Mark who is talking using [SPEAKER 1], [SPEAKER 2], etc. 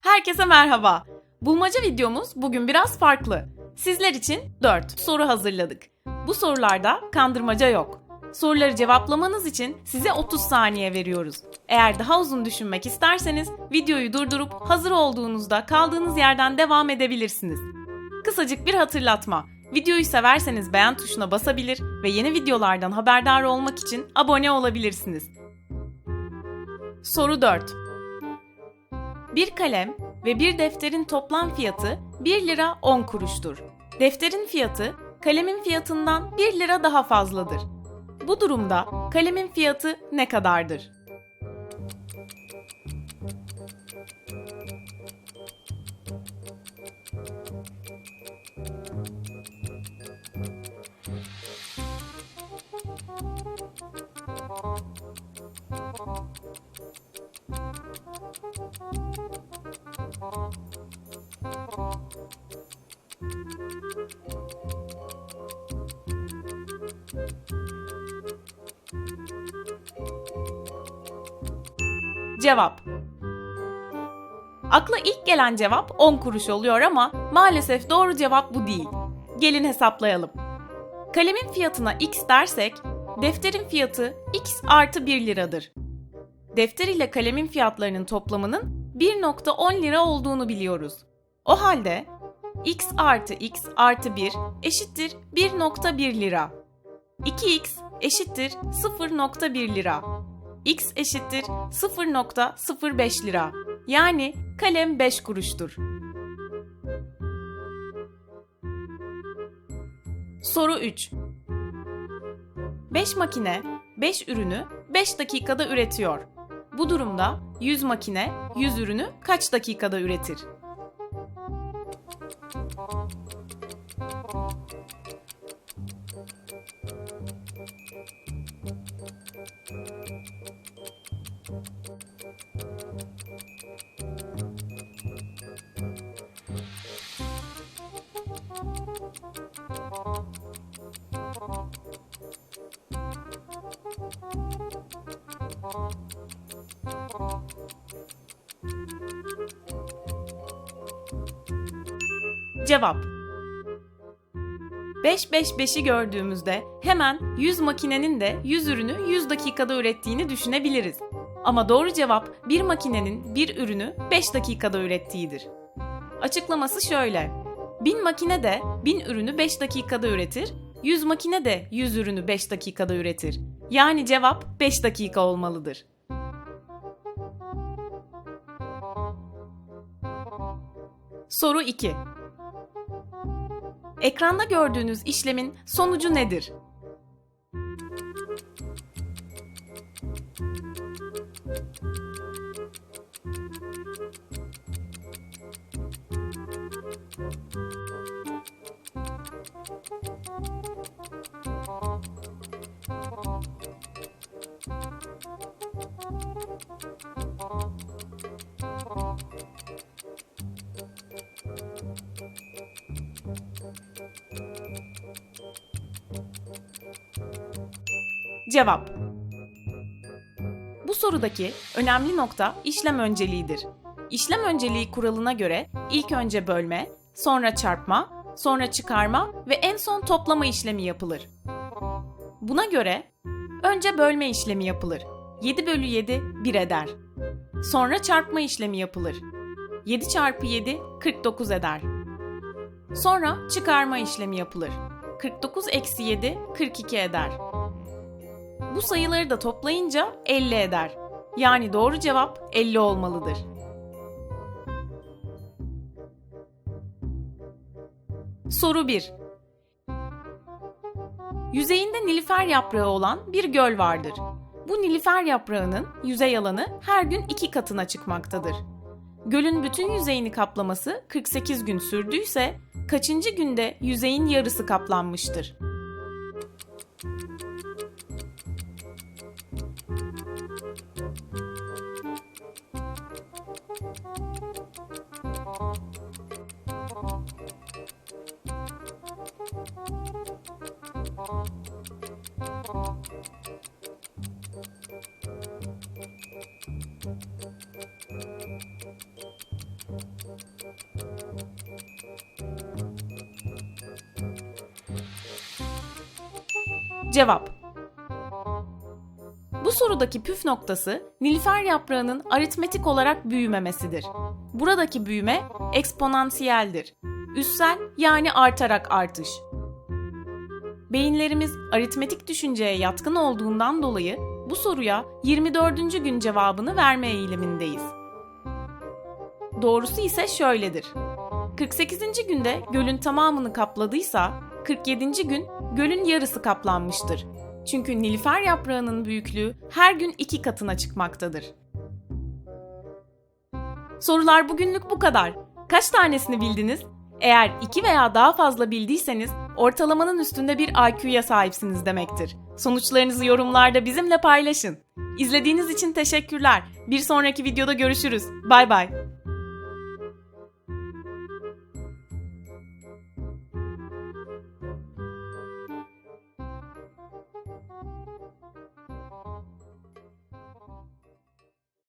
[SPEAKER 1] Herkese merhaba. Bulmaca videomuz bugün biraz farklı. Sizler için 4 soru hazırladık. Bu sorularda kandırmaca yok. Soruları cevaplamanız için size 30 saniye veriyoruz. Eğer daha uzun düşünmek isterseniz videoyu durdurup hazır olduğunuzda kaldığınız yerden devam edebilirsiniz. Kısacık bir hatırlatma. Videoyu severseniz beğen tuşuna basabilir ve yeni videolardan haberdar olmak için abone olabilirsiniz. Soru 4. Bir kalem ve bir defterin toplam fiyatı 1 lira 10 kuruştur. Defterin fiyatı kalemin fiyatından 1 lira daha fazladır. Bu durumda kalemin fiyatı ne kadardır? Cevap Akla ilk gelen cevap 10 kuruş oluyor ama maalesef doğru cevap bu değil. Gelin hesaplayalım. Kalemin fiyatına x dersek, defterin fiyatı x artı 1 liradır. Defter ile kalemin fiyatlarının toplamının 1.10 lira olduğunu biliyoruz. O halde x artı x artı 1 eşittir 1.1 lira. 2x eşittir 0.1 lira. x eşittir 0.05 lira. Yani kalem 5 kuruştur. Soru 3. 5 makine 5 ürünü 5 dakikada üretiyor. Bu durumda 100 makine 100 ürünü kaç dakikada üretir? Cevap 5-5-5'i gördüğümüzde hemen 100 makinenin de 100 ürünü 100 dakikada ürettiğini düşünebiliriz. Ama doğru cevap bir makinenin bir ürünü 5 dakikada ürettiğidir. Açıklaması şöyle. 1000 makine de 1000 ürünü 5 dakikada üretir, 100 makine de 100 ürünü 5 dakikada üretir. Yani cevap 5 dakika olmalıdır. Soru 2. Ekranda gördüğünüz işlemin sonucu nedir? Cevap Bu sorudaki önemli nokta işlem önceliğidir. İşlem önceliği kuralına göre ilk önce bölme, sonra çarpma, sonra çıkarma ve en son toplama işlemi yapılır. Buna göre önce bölme işlemi yapılır. 7 bölü 7 1 eder. Sonra çarpma işlemi yapılır. 7 çarpı 7 49 eder. Sonra çıkarma işlemi yapılır. 49 eksi 7 42 eder. Bu sayıları da toplayınca 50 eder. Yani doğru cevap 50 olmalıdır. Soru 1. Yüzeyinde nilüfer yaprağı olan bir göl vardır. Bu nilüfer yaprağının yüzey alanı her gün iki katına çıkmaktadır. Gölün bütün yüzeyini kaplaması 48 gün sürdüyse kaçıncı günde yüzeyin yarısı kaplanmıştır? Cevap Bu sorudaki püf noktası Nilüfer yaprağının aritmetik olarak büyümemesidir. Buradaki büyüme eksponansiyeldir. Üssel yani artarak artış. Beyinlerimiz aritmetik düşünceye yatkın olduğundan dolayı bu soruya 24. gün cevabını verme eğilimindeyiz. Doğrusu ise şöyledir. 48. günde gölün tamamını kapladıysa 47. gün gölün yarısı kaplanmıştır. Çünkü nilüfer yaprağının büyüklüğü her gün iki katına çıkmaktadır. Sorular bugünlük bu kadar. Kaç tanesini bildiniz? Eğer iki veya daha fazla bildiyseniz ortalamanın üstünde bir IQ'ya sahipsiniz demektir. Sonuçlarınızı yorumlarda bizimle paylaşın. İzlediğiniz için teşekkürler. Bir sonraki videoda görüşürüz. Bay bay.